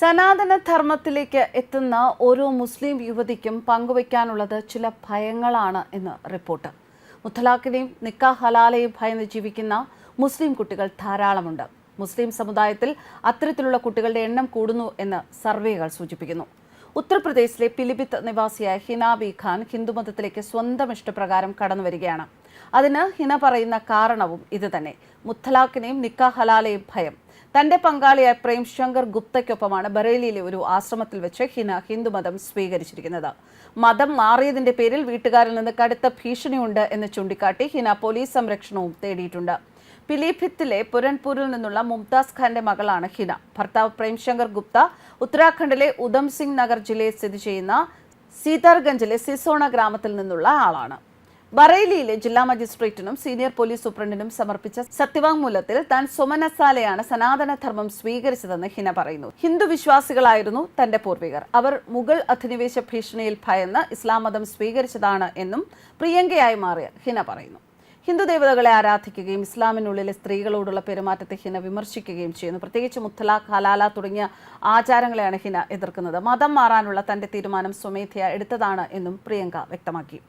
സനാതന ധർമ്മത്തിലേക്ക് എത്തുന്ന ഓരോ മുസ്ലിം യുവതിക്കും പങ്കുവയ്ക്കാനുള്ളത് ചില ഭയങ്ങളാണ് എന്ന് റിപ്പോർട്ട്. മുത്തലാഖിനെയും നിക്കാ ഹലാലയും ഭയന്ന് ജീവിക്കുന്ന മുസ്ലിം കുട്ടികൾ ധാരാളമുണ്ട്. മുസ്ലിം സമുദായത്തിൽ അത്തരത്തിലുള്ള കുട്ടികളുടെ എണ്ണം കൂടുന്നു എന്ന് സർവേകൾ സൂചിപ്പിക്കുന്നു. ഉത്തർപ്രദേശിലെ പിലിഭിത്ത് നിവാസിയായ ഹിനാബി ഖാൻ ഹിന്ദുമതത്തിലേക്ക് സ്വന്തം ഇഷ്ടപ്രകാരം കടന്നു വരികയാണ് അതിന് ഹിന പറയുന്ന കാരണവും ഇതുതന്നെ മുത്തലാഖിനെയും നിക്കാ ഹലാലയും ഭയം. തന്റെ പങ്കാളിയായ പ്രേം ശങ്കർ ഗുപ്തയ്ക്കൊപ്പമാണ് ബറേലിയിലെ ഒരു ആശ്രമത്തിൽ വെച്ച് ഹിന ഹിന്ദുമതം സ്വീകരിച്ചിരിക്കുന്നത്. മതം മാറിയതിന്റെ പേരിൽ വീട്ടുകാരിൽ നിന്ന് കടുത്ത ഭീഷണിയുണ്ട് എന്ന് ചൂണ്ടിക്കാട്ടി ഹിന പോലീസ് സംരക്ഷണവും തേടിയിട്ടുണ്ട്. പിലിഭിത്തിലെ പുരൺപൂരിൽ നിന്നുള്ള മുംതാസ് ഖാന്റെ മകളാണ് ഹിന. ഭർത്താവ് പ്രേംശങ്കർ ഗുപ്ത ഉത്തരാഖണ്ഡിലെ ഉധം സിംഗ് നഗർ ജില്ലയിൽ സ്ഥിതി ചെയ്യുന്ന സീതാർഗഞ്ചിലെ സിസോണ ഗ്രാമത്തിൽ നിന്നുള്ള ആളാണ്. ബറേലിയിലെ ജില്ലാ മജിസ്ട്രേറ്റിനും സീനിയർ പോലീസ് സൂപ്രണ്ടിനും സമർപ്പിച്ച സത്യവാങ്മൂലത്തിൽ താൻ സുമനസാലയാണ് സനാതനധർമ്മം സ്വീകരിച്ചതെന്ന് ഹിന പറയുന്നു. ഹിന്ദു വിശ്വാസികളായിരുന്നു തന്റെ പൂർവികർ. അവർ മുഗൾ അധിനിവേശ ഭീഷണിയിൽ ഭയന്ന് ഇസ്ലാം മതം സ്വീകരിച്ചതാണ് എന്നും പ്രിയങ്കയായി മാറിയ ഹിന പറയുന്നു. ഹിന്ദു ദേവതകളെ ആരാധിക്കുകയും ഇസ്ലാമിനുള്ളിലെ സ്ത്രീകളോടുള്ള പെരുമാറ്റത്തെ ഹിന വിമർശിക്കുകയും ചെയ്യുന്നു. പ്രത്യേകിച്ച് മുത്തലാഖ് ഹലാല തുടങ്ങിയ ആചാരങ്ങളെയാണ് ഹിന എതിർക്കുന്നത്. മതം മാറാനുള്ള തന്റെ തീരുമാനം സ്വമേധയ എടുത്തതാണ് എന്നും പ്രിയങ്ക വ്യക്തമാക്കി.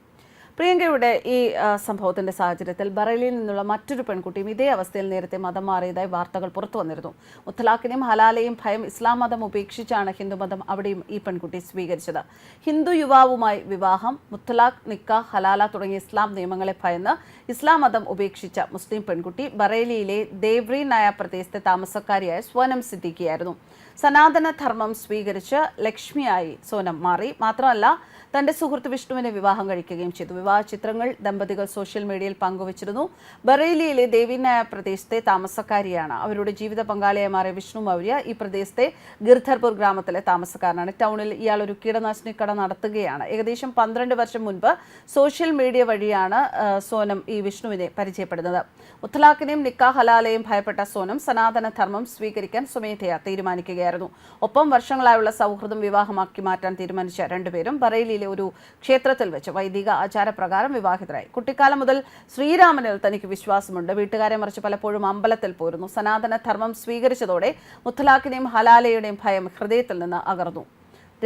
പ്രിയങ്കയുടെ ഈ സംഭവത്തിന്റെ സാഹചര്യത്തിൽ ബറേലിയിൽ നിന്നുള്ള മറ്റൊരു പെൺകുട്ടിയും ഇതേ അവസ്ഥയിൽ നേരത്തെ മതം മാറിയതായി വാർത്തകൾ പുറത്തു വന്നിരുന്നു. മുത്തലാഖിനെയും ഹലാലയും ഭയം ഇസ്ലാം മതം ഉപേക്ഷിച്ചാണ് ഹിന്ദുമതം അവിടെയും ഈ പെൺകുട്ടി സ്വീകരിച്ചത്. ഹിന്ദു യുവാവുമായി വിവാഹം മുത്തലാഖ് നിക്ക ഹലാല തുടങ്ങിയ ഇസ്ലാം നിയമങ്ങളെ ഭയന്ന് ഇസ്ലാം മതം ഉപേക്ഷിച്ച മുസ്ലിം പെൺകുട്ടി ബറേലിയിലെ ദേവ്രി നായ പ്രദേശത്തെ താമസക്കാരിയായ സ്വനം സിദ്ദിഖിയായിരുന്നു. സനാതന ധർമ്മം സ്വീകരിച്ച് ലക്ഷ്മിയായി സോനം മാറി. മാത്രമല്ല തന്റെ സുഹൃത്ത് വിഷ്ണുവിനെ വിവാഹം കഴിക്കുകയും ചെയ്തു. വിവാഹ ചിത്രങ്ങൾ ദമ്പതികൾ സോഷ്യൽ മീഡിയയിൽ പങ്കുവച്ചിരുന്നു. ബറേലിയിലെ ദേവിനായ പ്രദേശത്തെ താമസക്കാരിയാണ്. അവരുടെ ജീവിത പങ്കാളിയായി മാറിയ വിഷ്ണു മൗര്യ ഈ പ്രദേശത്തെ ഗിർധർപൂർ ഗ്രാമത്തിലെ താമസക്കാരനാണ്. ടൗണിൽ ഇയാൾ ഒരു കീടനാശിനി കട നടത്തുകയാണ്. ഏകദേശം പന്ത്രണ്ട് വർഷം മുൻപ് സോഷ്യൽ മീഡിയ വഴിയാണ് സോനം ഈ വിഷ്ണുവിനെ പരിചയപ്പെടുന്നത്. മുത്തലാഖിനെയും നിക്കാ ഹലാലയും ഭയപ്പെട്ട സോനം സനാതന ധർമ്മം സ്വീകരിക്കാൻ സ്വമേധയാ തീരുമാനിക്കുകയായിരുന്നു. ഒപ്പം വർഷങ്ങളായുള്ള സൗഹൃദം വിവാഹമാക്കി മാറ്റാൻ തീരുമാനിച്ച രണ്ടുപേരും ബറേലിയിലെ ഒരു ക്ഷേത്രത്തിൽ വെച്ച് വൈദിക ആചാരപ്രകാരം വിവാഹിതരായി. കുട്ടിക്കാലം മുതൽ ശ്രീരാമനിൽ തനിക്ക് വിശ്വാസമുണ്ട്. വീട്ടുകാരെ മറിച്ച് പലപ്പോഴും അമ്പലത്തിൽ പോരുന്നു. സനാതന ധർമ്മം സ്വീകരിച്ചതോടെ മുത്തലാഖിനെയും ഹലാലയുടെയും ഭയം ഹൃദയത്തിൽ നിന്ന് അകർന്നു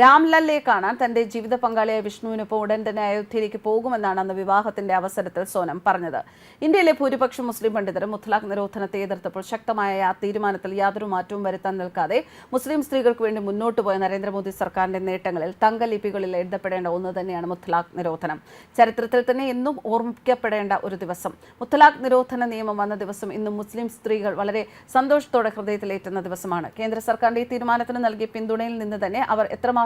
രാംലല്ലയെ കാണാൻ തന്റെ ജീവിത പങ്കാളിയായ വിഷ്ണുവിനൊപ്പം ഉടൻ തന്നെ അയോധ്യയിലേക്ക് പോകുമെന്നാണ് അന്ന് വിവാഹത്തിന്റെ അവസരത്തിൽ സോനം പറഞ്ഞത്. ഇന്ത്യയിലെ ഭൂരിപക്ഷം മുസ്ലിം പണ്ഡിതരും മുത്തലാഖ് നിരോധനത്തെ എതിർത്തപ്പോൾ ശക്തമായ ആ തീരുമാനത്തിൽ യാതൊരു മാറ്റവും വരുത്താൻ നിൽക്കാതെ മുസ്ലിം സ്ത്രീകൾക്ക് വേണ്ടി മുന്നോട്ട് പോയ നരേന്ദ്രമോദി സർക്കാരിന്റെ നേട്ടങ്ങളിൽ തങ്കലിപികളിൽ എഴുതപ്പെടേണ്ട ഒന്ന് തന്നെയാണ് മുത്തലാഖ് നിരോധനം. ചരിത്രത്തിൽ തന്നെ എന്നും ഓർമ്മിക്കപ്പെടേണ്ട ഒരു ദിവസം. മുത്തലാഖ് നിരോധന നിയമം വന്ന ദിവസം ഇന്നും മുസ്ലിം സ്ത്രീകൾ വളരെ സന്തോഷത്തോടെ ഹൃദയത്തിലേറ്റുന്ന ദിവസമാണ്. കേന്ദ്ര സർക്കാരിന്റെ ഈ തീരുമാനത്തിന് നൽകിയ പിന്തുണയിൽ നിന്ന് തന്നെ അവർ എത്രമാത്രം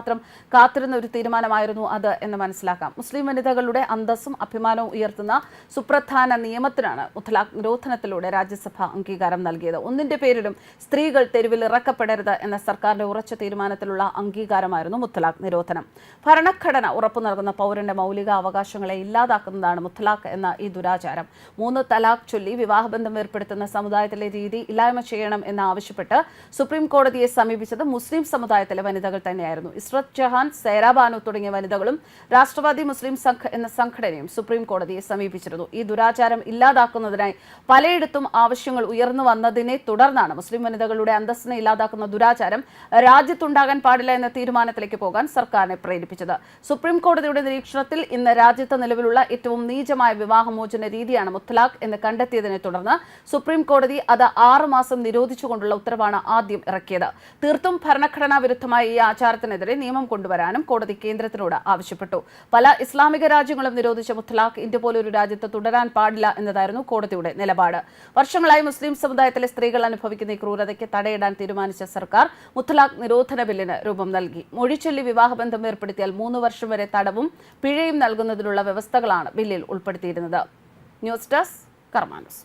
കാത്തിരുന്ന ഒരു തീരുമാനമായിരുന്നു അത് എന്ന് മനസ്സിലാക്കാം. മുസ്ലിം വനിതകളുടെ അന്തസ്സും അഭിമാനവും ഉയർത്തുന്ന സുപ്രധാന നിയമത്തിനാണ് മുത്തലാഖ് നിരോധനത്തിലൂടെ രാജ്യസഭ അംഗീകാരം നൽകിയത്. ഒന്നിന്റെ പേരിലും സ്ത്രീകൾ തെരുവിൽ ഇറക്കപ്പെടരുത് എന്ന സർക്കാരിന്റെ ഉറച്ച തീരുമാനത്തിലുള്ള അംഗീകാരമായിരുന്നു മുത്തലാഖ് നിരോധനം. ഭരണഘടന ഉറപ്പു നൽകുന്ന പൗരന്റെ മൗലിക അവകാശങ്ങളെ ഇല്ലാതാക്കുന്നതാണ് മുത്തലാഖ് എന്ന ഈ ദുരാചാരം. മൂന്ന് തലാഖ് ചൊല്ലി വിവാഹബന്ധം ഏർപ്പെടുത്തുന്ന സമുദായത്തിലെ രീതി ഇല്ലായ്മ ചെയ്യണം എന്ന് ആവശ്യപ്പെട്ട് സുപ്രീം കോടതിയെ സമീപിച്ചത് മുസ്ലിം സമുദായത്തിലെ വനിതകൾ തന്നെയായിരുന്നു. ഇസ്രത് ജഹാൻ സൈറാബാനു തുടങ്ങിയ വനിതകളും രാഷ്ട്രവാദി മുസ്ലിം സംഘ എന്ന സംഘടനയും സുപ്രീം കോടതിയെ സമീപിച്ചിരുന്നു. ഈ ദുരാചാരം ഇല്ലാതാക്കുന്നതിനായി പലയിടത്തും ആവശ്യങ്ങൾ ഉയർന്നു വന്നതിനെ തുടർന്നാണ് മുസ്ലിം വനിതകളുടെ അന്തസ്സിനെ ഇല്ലാതാക്കുന്ന ദുരാചാരം രാജ്യത്തുണ്ടാകാൻ പാടില്ല എന്ന തീരുമാനത്തിലേക്ക് പോകാൻ സർക്കാരിനെ പ്രേരിപ്പിച്ചത്. സുപ്രീം കോടതിയുടെ നിരീക്ഷണത്തിൽ ഇന്ന് രാജ്യത്ത് നിലവിലുള്ള ഏറ്റവും നീചമായ വിവാഹമോചന രീതിയാണ് മുത്തലാഖ് എന്ന് കണ്ടെത്തിയതിനെ തുടർന്ന് സുപ്രീം കോടതി അത് ആറ് മാസം നിരോധിച്ചുകൊണ്ടുള്ള ഉത്തരവാണ് ആദ്യം ഇറക്കിയത്. തീർത്തും ഭരണഘടനാ വിരുദ്ധമായ ഈ ആചാരത്തിനെതിരെ നിയമം കൊണ്ടുവരാനും കോടതി കേന്ദ്രത്തിനോട് ആവശ്യപ്പെട്ടു. പല ഇസ്ലാമിക രാജ്യങ്ങളും നിരോധിച്ച മുത്തലാഖ് ഇന്ത്യ പോലൊരു രാജ്യത്ത് തുടരാൻ പാടില്ല എന്നതായിരുന്നു കോടതിയുടെ നിലപാട്. വർഷങ്ങളായി മുസ്ലിം സമുദായത്തിലെ സ്ത്രീകൾ അനുഭവിക്കുന്ന ഈ ക്രൂരതയ്ക്ക് തടയിടാൻ തീരുമാനിച്ച സർക്കാർ മുത്തലാഖ് നിരോധന ബില്ലിന് രൂപം നൽകി. മൊഴിച്ചൊല്ലി വിവാഹബന്ധം ഏർപ്പെടുത്തിയാൽ മൂന്ന് വർഷം വരെ തടവും പിഴയും നൽകുന്നതിനുള്ള വ്യവസ്ഥകളാണ് ബില്ലിൽ ഉൾപ്പെടുത്തിയിരുന്നത്. News desk കർമാനസ്.